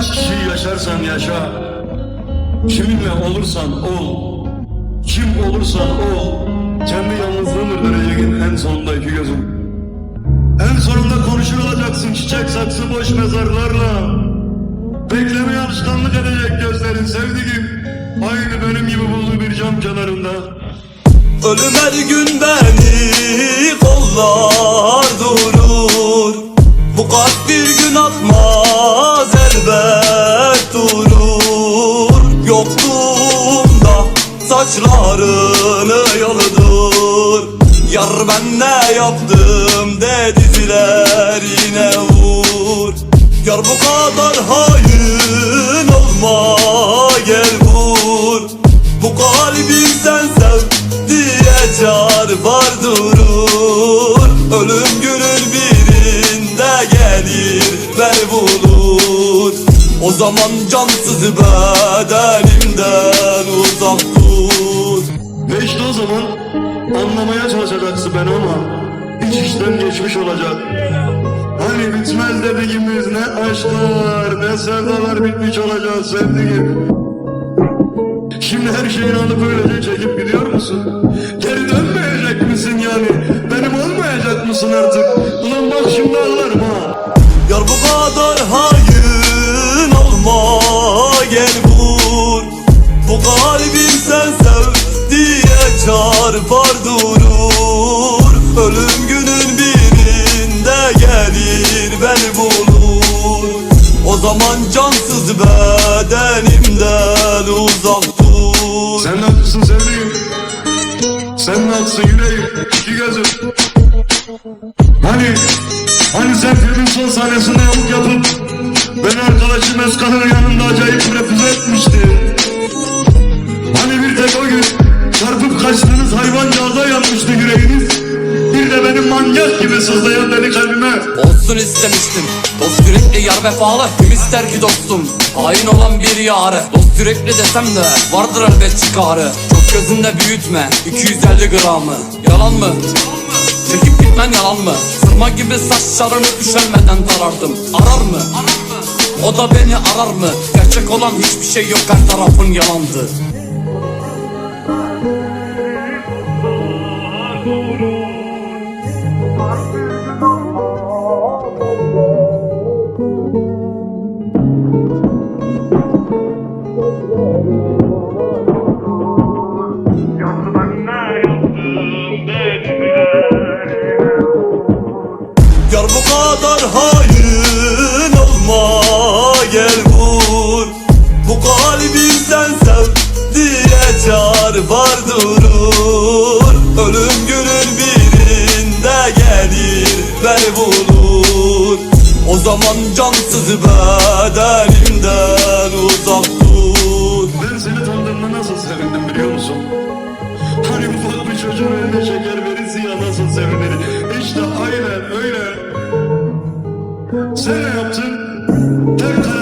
Kaç kişiyi yaşarsan yaşa. Kiminle olursan ol. Kim olursan ol. Kendi yalnızlığındır döneceğin en sonunda iki gözüm. En sonunda konuşur olacaksın çiçek saksı boş mezarlarla. Beklemeye alışkanlık edecek gözlerin sevdiğim. Aynı benim gibi bulduğu bir cam kenarında. Ölüm her gün beni kollar durur Kalp bir gün atmaz elbet durur Yokluğumda saçlarını yoludur Yar ben ne yaptım dediler yine vur Yar bu kadar hain O zaman cansız bedenimden uzak dur Ve işte o zaman anlamaya çalışacaksın ben ama iç işten geçmiş olacak. Hani bitmez dediğimiz ne aşklar ne sevdalar bitmiş olacak sevdiğim. Şimdi her şeyini alıp öylece çekip gidiyor musun? Geri dönmeyecek misin yani? Benim olmayacak mısın artık? Ulan bak şimdi ağlarım ha. Yar bu kadar hain durur Ölüm günün birinde gelir beni bulur O zaman cansız bedenimden uzak dur Sen haklısın sevdiğim. Sen haklısın yüreğim. İki gözüm. Hani, hani sen filmin son sahnesinde yamuk yapıp beni arkadaşım Eskan'ın yanında acayip refüze etmiştin. Sızlayan deli kalbime. Olsun istemiştim Dost yürekli yar vefalı Kim ister ki dostum Hain olan bir yarı Dost yürekli desem de Vardır elbet çıkarı Çok gözünde büyütme 250 gramı Yalan mı? Çekip gitmen yalan mı? Sırma gibi saçlarını üşenmeden tarardım Arar mı? O da beni arar mı? Gerçek olan hiçbir şey yok her tarafın yalandı kadar hain olma gel vur Bu kalbim sen sev diye çarpar durur Ölüm günün birinde gelir beni bulur O zaman cansız bedenimden uzak dur Ben seni tanıdığımda nasıl sevindim biliyor musun? Hani ufak bir çocuğun eline şeker verirsin ya nasıl sevinir? İşte aynen öyle. Sen ne yaptın? Tek